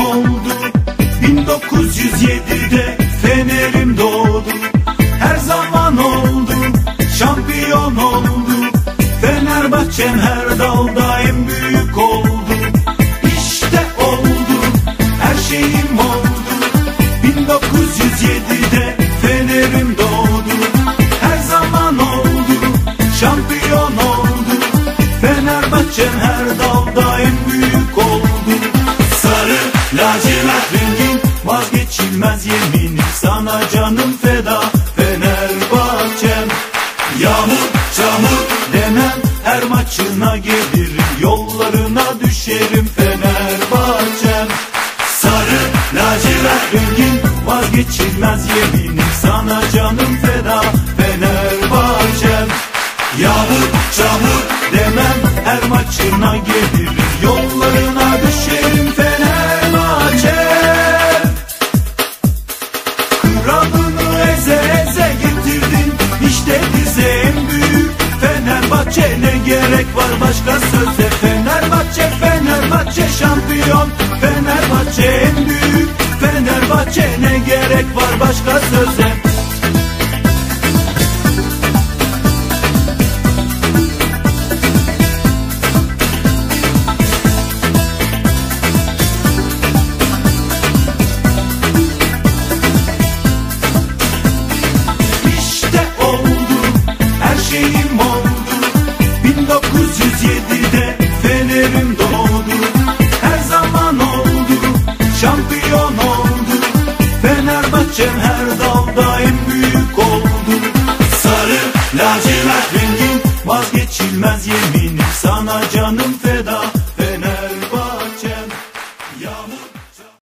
oldu. 1907'de Fener'im doğdu. Her zaman oldu Şampiyon oldu. Fenerbahçem her dalda en büyük oldu. İşte oldu Her şeyim oldu. 1907'de Fener'im doğdu. Her zaman oldu Şampiyon oldu. Fenerbahçem her dalda en büyük lacivert rengin vazgeçilmez yeminim Sana canım feda Fenerbahçem. Yağmur çamur demem her maçına gelirim Yollarına düşerim Fenerbahçem. Sarı lacivert rengin vazgeçilmez yeminim Sana canım feda Fenerbahçem. Yağmur çamur demem her maçına gelirim Yollarına İşte bize en büyük Fenerbahçe. Ne gerek var başka söze? Fenerbahçe Fenerbahçe şampiyon. Fenerbahçe en büyük Fenerbahçe. Ne gerek var başka söze bahçem her dalda en büyük oldu. Sarı lacivert rengin vazgeçilmez yeminim sana canım feda